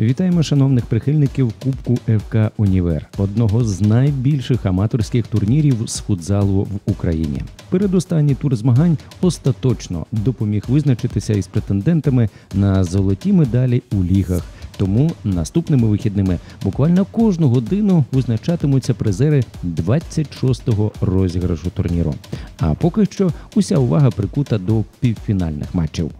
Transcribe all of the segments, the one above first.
Вітаємо шановних прихильників Кубку ФК Універ, одного з найбільших аматорських турнірів з футзалу в Україні. Передостанній тур змагань остаточно допоміг визначитися із претендентами на золоті медалі у лігах. Тому наступними вихідними буквально кожну годину визначатимуться призери 26-го розіграшу турніру. А поки що уся увага прикута до півфінальних матчів.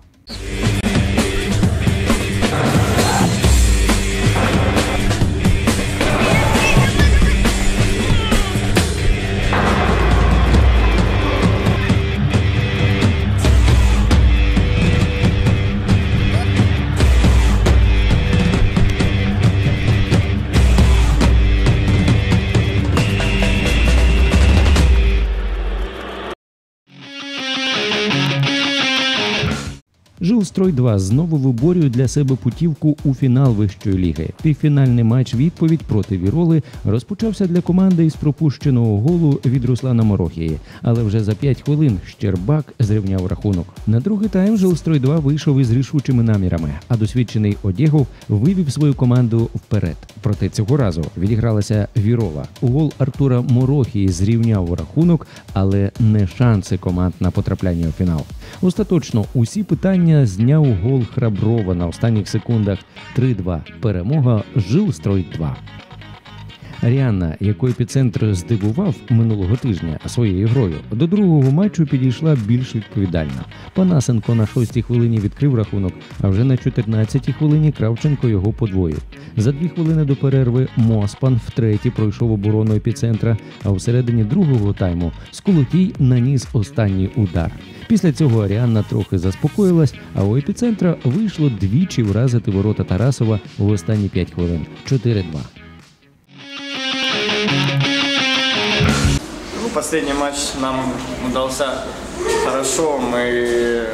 Жилстрой 2 знову виборює для себе путівку у фінал вищої ліги. Півфінальний матч відповідь проти Віроли розпочався для команди із пропущеного голу від Руслана Морохії. Але вже за 5 хвилин Щербак зрівняв рахунок. На другий тайм Жилстрой 2 вийшов із рішучими намірами, а досвідчений Одєгов вивів свою команду вперед. Проте цього разу відігралася Вірола. Гол Артура Морохії зрівняв рахунок, але не шанси команд на потрапляння у фінал. Остаточно усі питання зняв гол Храброва на останніх секундах 3-2. Перемога Жилстрой 2. Ріанна, яку епіцентр здивував минулого тижня своєю грою, до другого матчу підійшла більш відповідально. Панасенко на шостій хвилині відкрив рахунок, а вже на 14-й хвилині Кравченко його подвоїв. За дві хвилини до перерви Моспан втретє пройшов оборону епіцентра, а у середині другого тайму Сколотій наніс останній удар. Після цього Аріанна трохи заспокоїлась, а у епіцентра вийшло двічі вразити ворота Тарасова в останні 5 хвилин 4-2. Последний матч нам удался хорошо. Мы,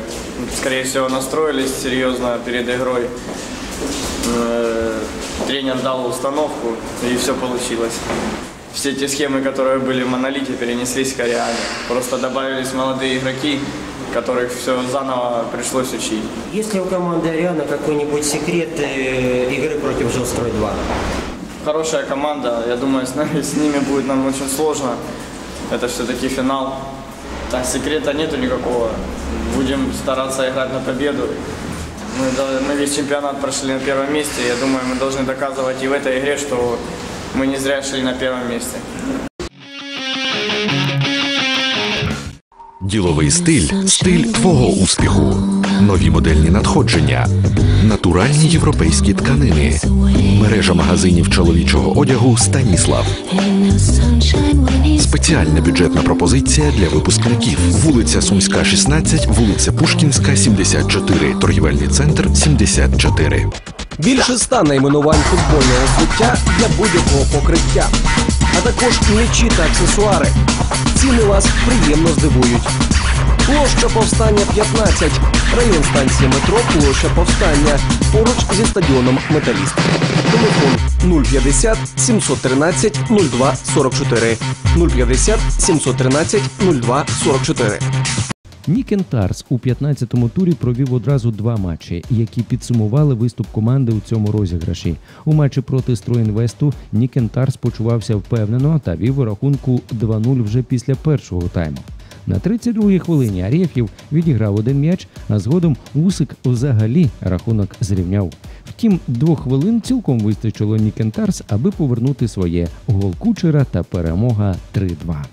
скорее всего, настроились серьезно перед игрой. Э, Тренер дал установку, и все получилось. Все те схемы, которые были в Монолите, перенеслись к Ариане. Просто добавились молодые игроки, которых все заново пришлось учить. Есть ли у команды Ариана какой-нибудь секрет э, игры против Жилстрой 2? Хорошая команда, я думаю, с ними будет нам очень сложно. Это все-таки финал. Так, секрета нету никакого. Будем стараться играть на победу. Мы, мы весь чемпионат прошли на первом месте. Я думаю, мы должны доказывать и в этой игре, что мы не зря шли на первом месте. Діловий стиль стиль твого успіху. Нові модельні надходження, натуральні європейські тканини, мережа магазинів чоловічого одягу Станіслав. Спеціальна бюджетна пропозиція для випускників. Вулиця Сумська, 16, вулиця Пушкінська, 74, торгівельний центр 74. Більше ста найменувань футбольного взуття для будь-якого покриття, а також м'ячі та аксесуари. Вас приємно здивують. Площа повстання 15, район станції метро, площа повстання, поруч зі стадіоном Металіст. Телефон 050 713 02 44 050 713 02 44. Нікен Тарс у 15-му турі провів одразу два матчі, які підсумували виступ команди у цьому розіграші. У матчі проти Стройінвесту Нікен Тарс почувався впевнено та вів у рахунку 2-0 вже після першого тайму. На 32-й хвилині Арєфів відіграв один м'яч, а згодом Усик взагалі рахунок зрівняв. Втім, двох хвилин цілком вистачило Нікен Тарс, аби повернути своє гол кучера та перемога 3-2.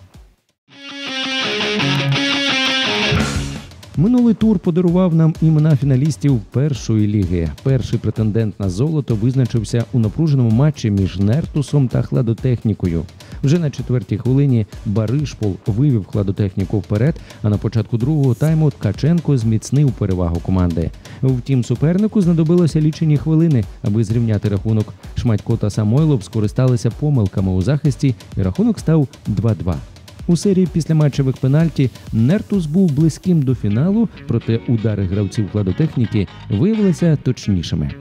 Минулий тур подарував нам імена фіналістів першої ліги. Перший претендент на золото визначився у напруженому матчі між Нертусом та хладотехнікою. Вже на четвертій хвилині Баришпол вивів хладотехніку вперед, а на початку другого тайму Ткаченко зміцнив перевагу команди. Втім, супернику знадобилося лічені хвилини, аби зрівняти рахунок. Шматько та Самойлов скористалися помилками у захисті, і рахунок став 2-2. У серії післяматчевих пенальті Нертус був близьким до фіналу, проте удари гравців кладотехніки виявилися точнішими.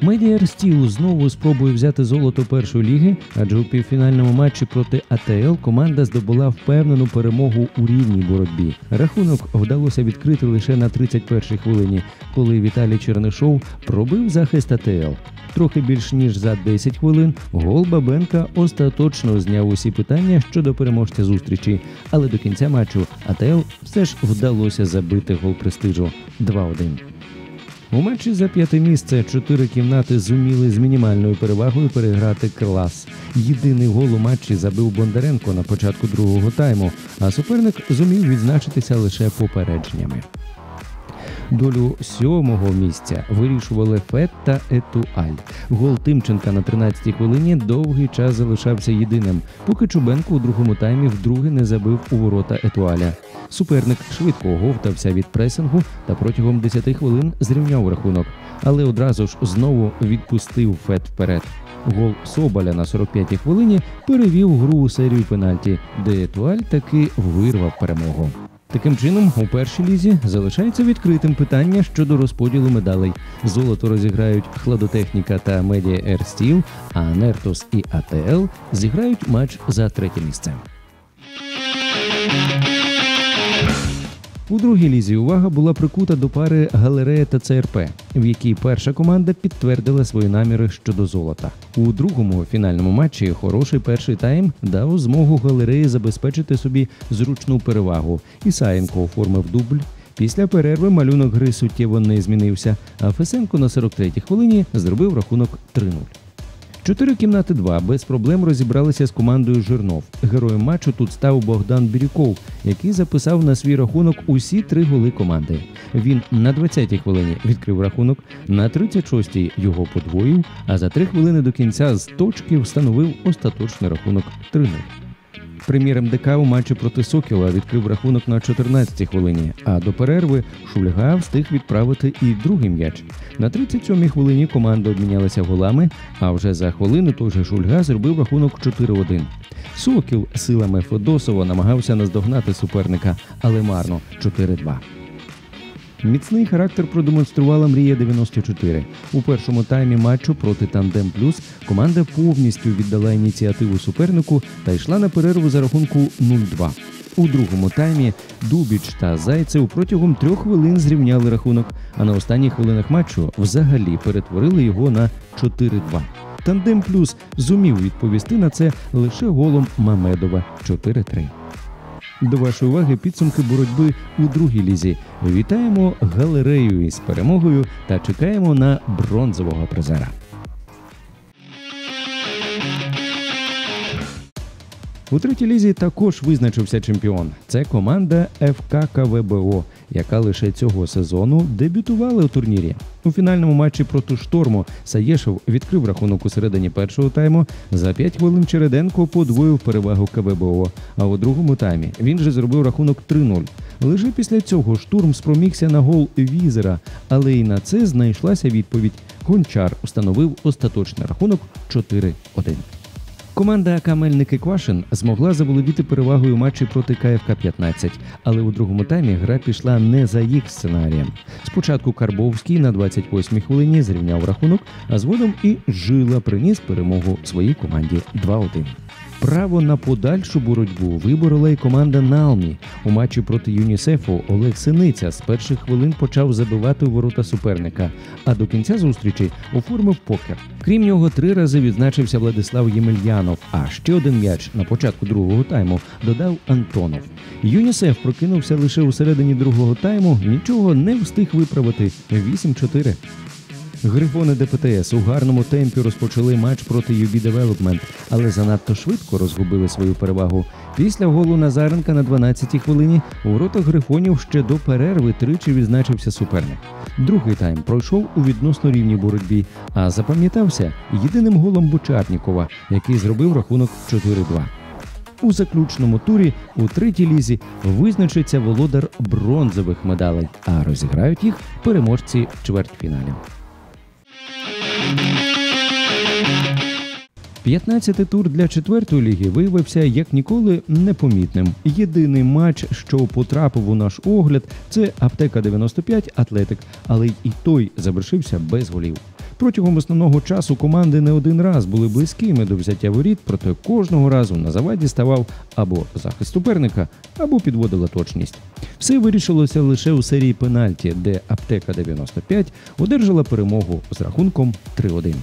Медіар Стіл знову спробує взяти золото першої ліги, адже у півфінальному матчі проти АТЛ команда здобула впевнену перемогу у рівній боротьбі. Рахунок вдалося відкрити лише на 31-й хвилині, коли Віталій Чернишов пробив захист АТЛ. Трохи більш ніж за 10 хвилин гол Бабенка остаточно зняв усі питання щодо переможця зустрічі, але до кінця матчу АТЛ все ж вдалося забити гол престижу 2-1. У матчі за п'яте місце чотири кімнати зуміли з мінімальною перевагою переграти клас. Єдиний гол у матчі забив Бондаренко на початку другого тайму, а суперник зумів відзначитися лише попередженнями. Долю сьомого місця вирішували Фет та Етуаль. Гол Тимченка на 13-й хвилині довгий час залишався єдиним, поки Чубенко у другому таймі вдруге не забив у ворота Етуаля. Суперник швидко оговтався від пресингу та протягом 10 хвилин зрівняв рахунок, але одразу ж знову відпустив Фет вперед. Гол Соболя на 45-й хвилині перевів гру у серію пенальті, де Етуаль таки вирвав перемогу. Таким чином, у першій лізі залишається відкритим питання щодо розподілу медалей. Золото розіграють хладотехніка та медіа Air Steel, а Нертос і АТЛ зіграють матч за третє місце. У другій лізі увага була прикута до пари Галерея та ЦРП, в якій перша команда підтвердила свої наміри щодо золота. У другому фінальному матчі хороший перший тайм дав змогу галереї забезпечити собі зручну перевагу. Ісаєнко оформив дубль. Після перерви малюнок гри суттєво не змінився, а Фесенко на 43-й хвилині зробив рахунок 3-0. Чотири кімнати 2 без проблем розібралися з командою Жирнов. Героєм матчу тут став Богдан Бірюков, який записав на свій рахунок усі три голи команди. Він на 20-й хвилині відкрив рахунок, на 36-й його подвоїв, а за три хвилини до кінця з точки встановив остаточний рахунок 3-0. Прем'єр МДК у матчі проти Сокіла відкрив рахунок на 14-й хвилині, а до перерви Шульга встиг відправити і другий м'яч. На 37-й хвилині команда обмінялася голами, а вже за хвилину той же Шульга зробив рахунок 4-1. Сокіл силами Федосова намагався наздогнати суперника, але марно 4-2. Міцний характер продемонструвала Мрія 94. У першому таймі матчу проти Тандем Плюс команда повністю віддала ініціативу супернику та йшла на перерву за рахунку 0-2. У другому таймі Дубіч та Зайцев протягом трьох хвилин зрівняли рахунок, а на останніх хвилинах матчу взагалі перетворили його на 4-2. Тандем Плюс зумів відповісти на це лише голом Мамедова 4-3. До вашої уваги підсумки боротьби у другій лізі. Вітаємо галерею із перемогою та чекаємо на бронзового призера. У третій лізі також визначився чемпіон. Це команда ФК КВБО, яка лише цього сезону дебютувала у турнірі. У фінальному матчі проти шторму Саєшев відкрив рахунок у середині першого тайму. За 5 хвилин Череденко подвоїв перевагу КВБО. А у другому таймі він же зробив рахунок 3-0. Лише після цього штурм спромігся на гол візера, але і на це знайшлася відповідь. Гончар установив остаточний рахунок 4-1. Команда АК і Квашин змогла заволодіти перевагою матчі проти КФК 15, але у другому таймі гра пішла не за їх сценарієм. Спочатку Карбовський на 28-й хвилині зрівняв рахунок, а згодом і Жила приніс перемогу своїй команді 2-1. Право на подальшу боротьбу виборола й команда Налмі. У матчі проти ЮНІСЕФу Олег Синиця з перших хвилин почав забивати у ворота суперника, а до кінця зустрічі оформив покер. Крім нього, три рази відзначився Владислав Ємельянов, а ще один м'яч на початку другого тайму додав Антонов. ЮНІСЕФ прокинувся лише у середині другого тайму, нічого не встиг виправити 8-4. Грифони ДПТС у гарному темпі розпочали матч проти UB Development, але занадто швидко розгубили свою перевагу. Після голу Назаренка на 12-й хвилині у воротах грифонів ще до перерви тричі відзначився суперник. Другий тайм пройшов у відносно рівній боротьбі, а запам'ятався єдиним голом Бучарнікова, який зробив рахунок 4-2. У заключному турі у третій лізі визначиться володар бронзових медалей, а розіграють їх переможці чвертьфіналів. 15-й тур для четвертої ліги виявився як ніколи непомітним. Єдиний матч, що потрапив у наш огляд, це аптека 95 Атлетик, але й той завершився без голів. Протягом основного часу команди не один раз були близькими до взяття воріт, проте кожного разу на заваді ставав або захист суперника, або підводила точність. Все вирішилося лише у серії пенальті, де аптека 95 одержала перемогу з рахунком 3-1.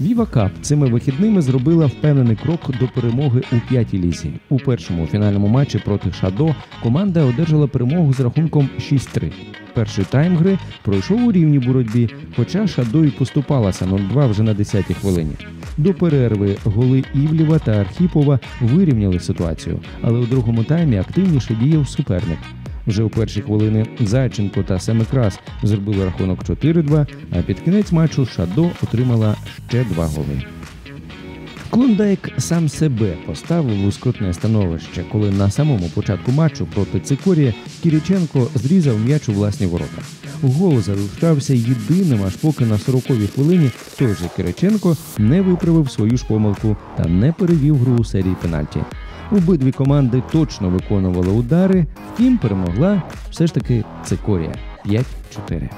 Віва Кап цими вихідними зробила впевнений крок до перемоги у п'ятій лізі. У першому фінальному матчі проти Шадо команда одержала перемогу з рахунком 6-3. Перший тайм гри пройшов у рівній боротьбі, хоча Шадо і поступалася 0-2 вже на 10-й хвилині. До перерви голи Івлєва та Архіпова вирівняли ситуацію, але у другому таймі активніше діяв суперник. Вже у перші хвилини Зайченко та Семикрас зробили рахунок 4-2, а під кінець матчу Шадо отримала ще два голи. Клондайк сам себе поставив у скрутне становище, коли на самому початку матчу проти Цикорія Кіріченко зрізав м'яч у власні ворота. Гол залишався єдиним, аж поки на 40-й хвилині той же Кириченко не виправив свою ж помилку та не перевів гру у серії пенальті. Обидві команди точно виконували удари, втім перемогла все ж таки Цикорія 5-4.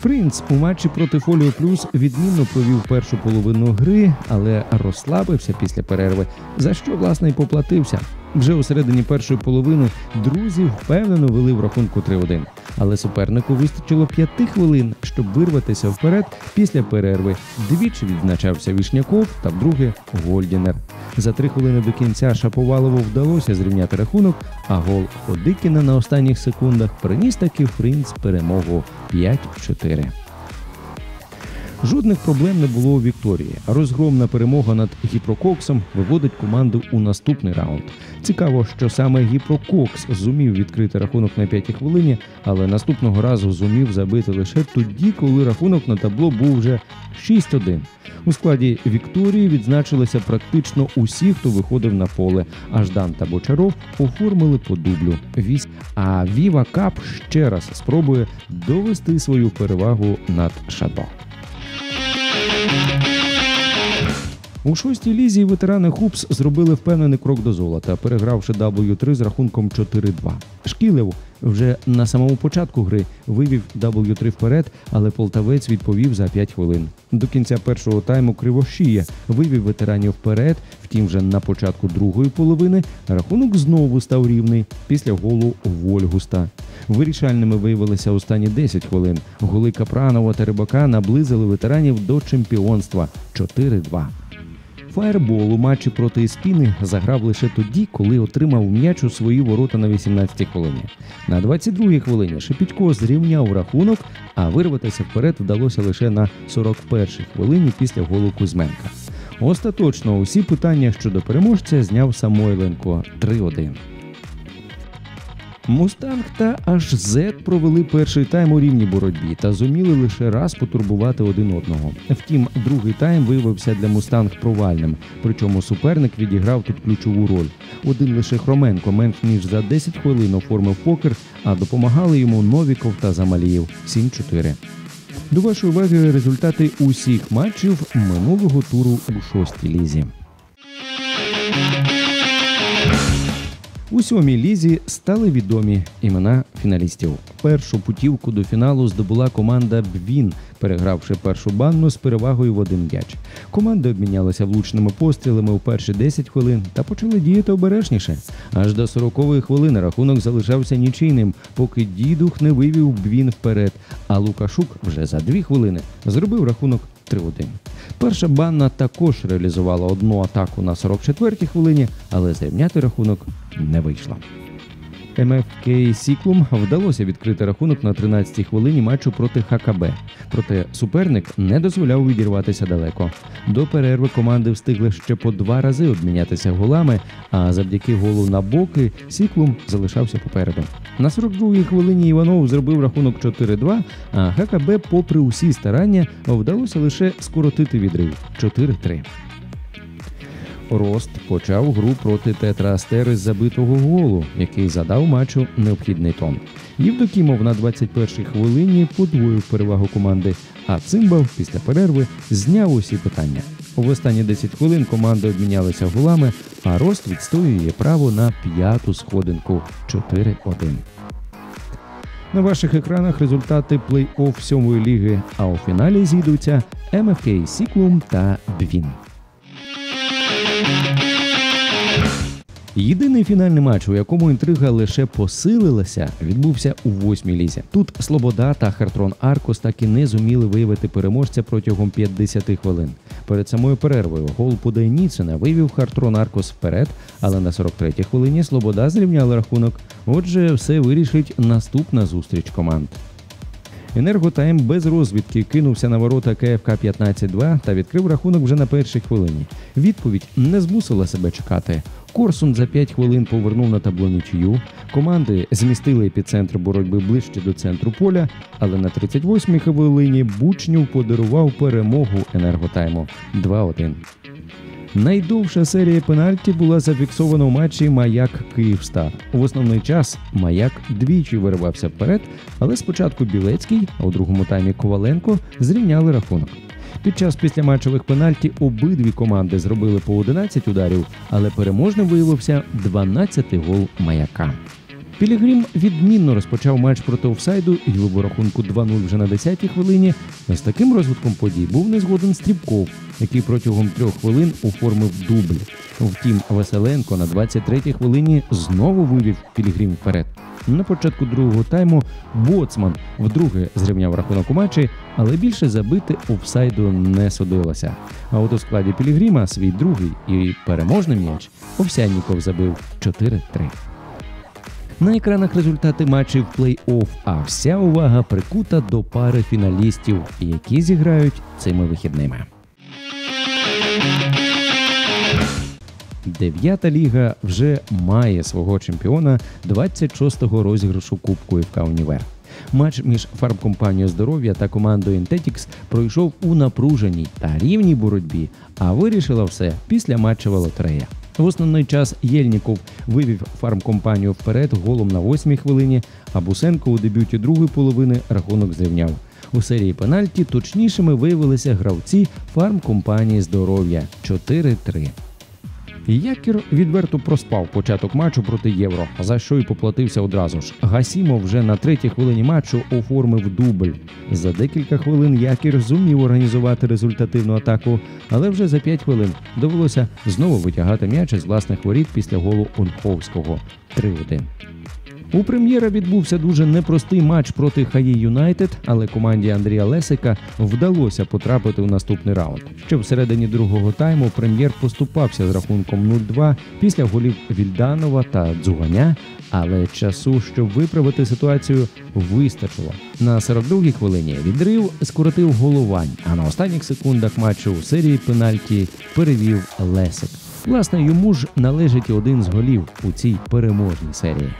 Принц у матчі проти Фоліо Плюс відмінно провів першу половину гри, але розслабився після перерви, за що власне й поплатився. Вже у середині першої половини друзі впевнено вели в рахунку 3-1. Але супернику вистачило п'яти хвилин, щоб вирватися вперед після перерви. Двічі відзначався Вішняков та вдруге Гольдінер. За три хвилини до кінця Шаповалову вдалося зрівняти рахунок, а гол Ходикіна на останніх секундах приніс таки Принц перемогу 5-4. Жодних проблем не було у Вікторії. Розгромна перемога над Гіпрококсом виводить команду у наступний раунд. Цікаво, що саме Гіпрококс зумів відкрити рахунок на п'ятій хвилині, але наступного разу зумів забити лише тоді, коли рахунок на табло був вже 6-1. У складі Вікторії відзначилися практично усі, хто виходив на поле. А Ждан та Бочаров оформили по дублю. Вісь. А Віва Кап ще раз спробує довести свою перевагу над Шадо. У шостій лізі ветерани Хупс зробили впевнений крок до золота, перегравши W3 з рахунком 4-2. Шкілев вже на самому початку гри вивів W3 вперед, але полтавець відповів за 5 хвилин. До кінця першого тайму Кривошія вивів ветеранів вперед. Втім, вже на початку другої половини рахунок знову став рівний після голу Вольгуста. Вирішальними виявилися останні 10 хвилин. Голи Капранова та Рибака наблизили ветеранів до чемпіонства 4-2. Фаєрбол у матчі проти Іспіни заграв лише тоді, коли отримав м'яч у свої ворота на 18-й хвилині. На 22-й хвилині Шепітько зрівняв рахунок, а вирватися вперед вдалося лише на 41-й хвилині після голу Кузьменка. Остаточно усі питання щодо переможця зняв Самойленко 3-1. Мустанг та аж Зет провели перший тайм у рівній боротьбі та зуміли лише раз потурбувати один одного. Втім, другий тайм виявився для Мустанг провальним. Причому суперник відіграв тут ключову роль. Один лише Хроменко менш ніж за 10 хвилин оформив покер, а допомагали йому Новіков та Замалієв 7-4. До вашої уваги результати усіх матчів минулого туру у шостій лізі. У сьомій лізі стали відомі імена фіналістів. Першу путівку до фіналу здобула команда Бвін, перегравши першу банну з перевагою в один м'яч. Команди обмінялися влучними пострілами у перші 10 хвилин та почали діяти обережніше. Аж до 40-ї хвилини рахунок залишався нічийним, поки дідух не вивів Бвін вперед. А Лукашук вже за дві хвилини зробив рахунок 3-1. Перша банна також реалізувала одну атаку на 44-й хвилині, але зрівняти рахунок не вийшло. МФК Сіклум вдалося відкрити рахунок на 13-й хвилині матчу проти ХКБ. Проте суперник не дозволяв відірватися далеко. До перерви команди встигли ще по два рази обмінятися голами, а завдяки голу на боки Сіклум залишався попереду. На 42-й хвилині Іванов зробив рахунок 4-2, а ХКБ, попри усі старання, вдалося лише скоротити відрив 4-3. Рост почав гру проти Тетра Астери з забитого голу, який задав матчу необхідний тон. Євдокімов на 21-й хвилині подвоїв перевагу команди, а Цимбал після перерви зняв усі питання. В останні 10 хвилин команди обмінялися голами, а Рост відстоює право на п'яту сходинку 4-1. На ваших екранах результати плей-офф сьомої ліги, а у фіналі зійдуться МФК Сіклум та Бвін. Єдиний фінальний матч, у якому інтрига лише посилилася, відбувся у восьмій лізі. Тут Слобода та Хартрон Аркос так і не зуміли виявити переможця протягом 50 хвилин. Перед самою перервою гол Подайніцина вивів Хартрон Аркос вперед, але на 43-й хвилині Слобода зрівняла рахунок. Отже, все вирішить наступна зустріч команд. Енерготайм без розвідки кинувся на ворота КФК 15-2 та відкрив рахунок вже на першій хвилині. Відповідь не змусила себе чекати. Корсун за 5 хвилин повернув на табло нічию. Команди змістили епіцентр боротьби ближче до центру поля, але на 38-й хвилині Бучнюв подарував перемогу енерготайму 2-1. Найдовша серія пенальті була зафіксована у матчі Маяк Київстар. В основний час Маяк двічі виривався вперед, але спочатку Білецький, а у другому таймі Коваленко зрівняли рахунок. Під час післяматчевих пенальті обидві команди зробили по 11 ударів, але переможним виявився 12-й гол маяка. Пілігрім відмінно розпочав матч проти офсайду і вибив рахунку 2-0 вже на 10-й хвилині. З таким розвитком подій був не згоден Стрібков, який протягом трьох хвилин оформив дубль. Втім, Василенко на 23-й хвилині знову вивів Пілігрім вперед. На початку другого тайму Боцман вдруге зрівняв рахунок у матчі, але більше забити офсайду не судилося. А от у складі Пілігрима свій другий і переможний м'яч Овсянніков забив 4-3. На екранах результати матчів плей-офф, а вся увага прикута до пари фіналістів, які зіграють цими вихідними. Дев'ята ліга вже має свого чемпіона 26-го розіграшу Кубку ФК Універ. Матч між фармкомпанією здоров'я та командою Інтетікс пройшов у напруженій та рівній боротьбі, а вирішила все після матчева лотерея. В основний час Єльніков вивів фармкомпанію вперед голом на восьмій хвилині, а Бусенко у дебюті другої половини рахунок зрівняв. У серії пенальті точнішими виявилися гравці фармкомпанії здоров'я 4-3. Якір відверто проспав початок матчу проти євро, за що й поплатився одразу ж. Гасімо вже на третій хвилині матчу оформив дубль. За декілька хвилин Якір зумів організувати результативну атаку, але вже за 5 хвилин довелося знову витягати м'яч із власних воріт після голу Онховського 3-1. У прем'єра відбувся дуже непростий матч проти Хаї Юнайтед, але команді Андрія Лесика вдалося потрапити у наступний раунд. Ще всередині другого тайму прем'єр поступався з рахунком 0-2 після голів Вільданова та Дзуганя. Але часу, щоб виправити ситуацію, вистачило. На 42-й хвилині відрив скоротив головань, а на останніх секундах матчу у серії пенальті перевів Лесик. Власне, йому ж належить один з голів у цій переможній серії.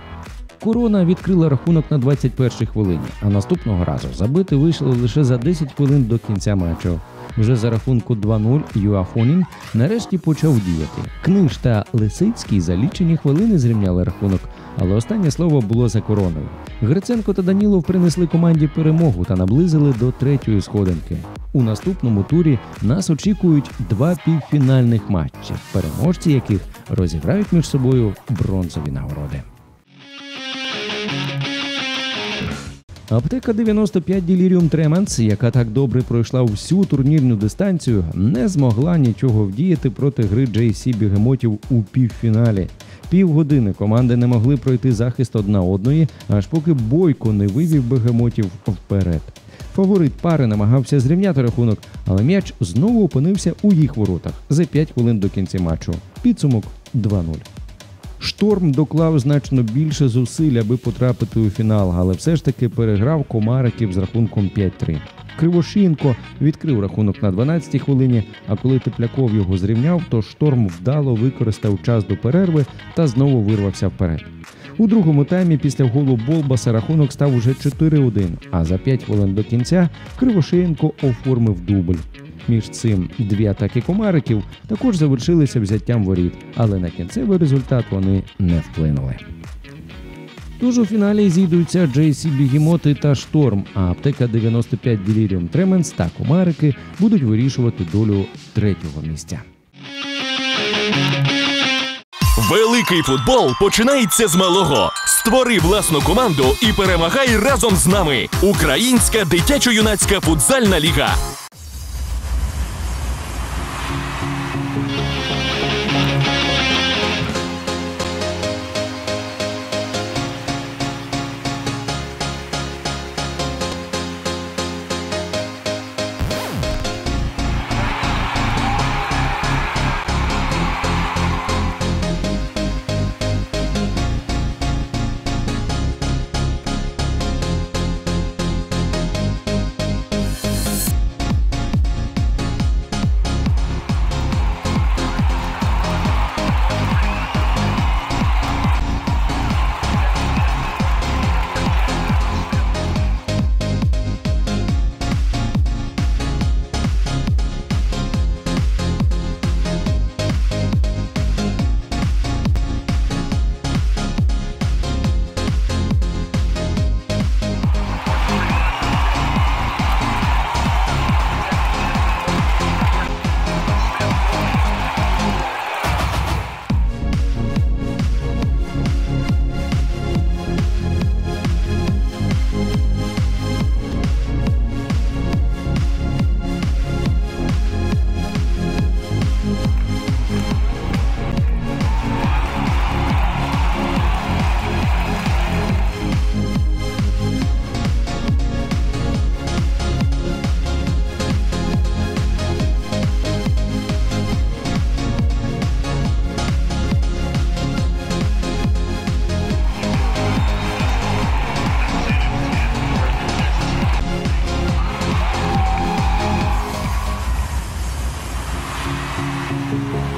Корона відкрила рахунок на 21-й хвилині, а наступного разу забити вийшло лише за 10 хвилин до кінця матчу. Вже за рахунку 2-0 Юафонін нарешті почав діяти. Книж та Лисицький за лічені хвилини зрівняли рахунок, але останнє слово було за короною. Гриценко та Данілов принесли команді перемогу та наблизили до третьої сходинки. У наступному турі нас очікують два півфінальних матчі, переможці яких розіграють між собою бронзові нагороди. Аптека 95 Delirium Tremens, яка так добре пройшла всю турнірну дистанцію, не змогла нічого вдіяти проти гри JC Бігемотів у півфіналі. Півгодини команди не могли пройти захист одна одної, аж поки Бойко не вивів бегемотів вперед. Фаворит пари намагався зрівняти рахунок, але м'яч знову опинився у їх воротах за 5 хвилин до кінця матчу. Підсумок 2-0. Шторм доклав значно більше зусиль, аби потрапити у фінал, але все ж таки переграв комариків з рахунком 5-3. Кривошінко відкрив рахунок на 12-й хвилині, а коли Тепляков його зрівняв, то шторм вдало використав час до перерви та знову вирвався вперед. У другому таймі після голу Болбаса рахунок став уже 4-1, а за 5 хвилин до кінця Кривошеєнко оформив дубль. Між цим дві атаки комариків також завершилися взяттям воріт, але на кінцевий результат вони не вплинули. Тож у фіналі зійдуться JC Бігімоти та Шторм, а аптека 95 Delirium Tremens та комарики будуть вирішувати долю третього місця. Великий футбол починається з малого. Створи власну команду і перемагай разом з нами. Українська дитячо-юнацька футзальна ліга.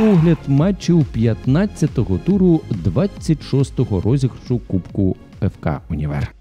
огляд матчів 15-го туру 26-го розіграшу Кубку ФК Універ.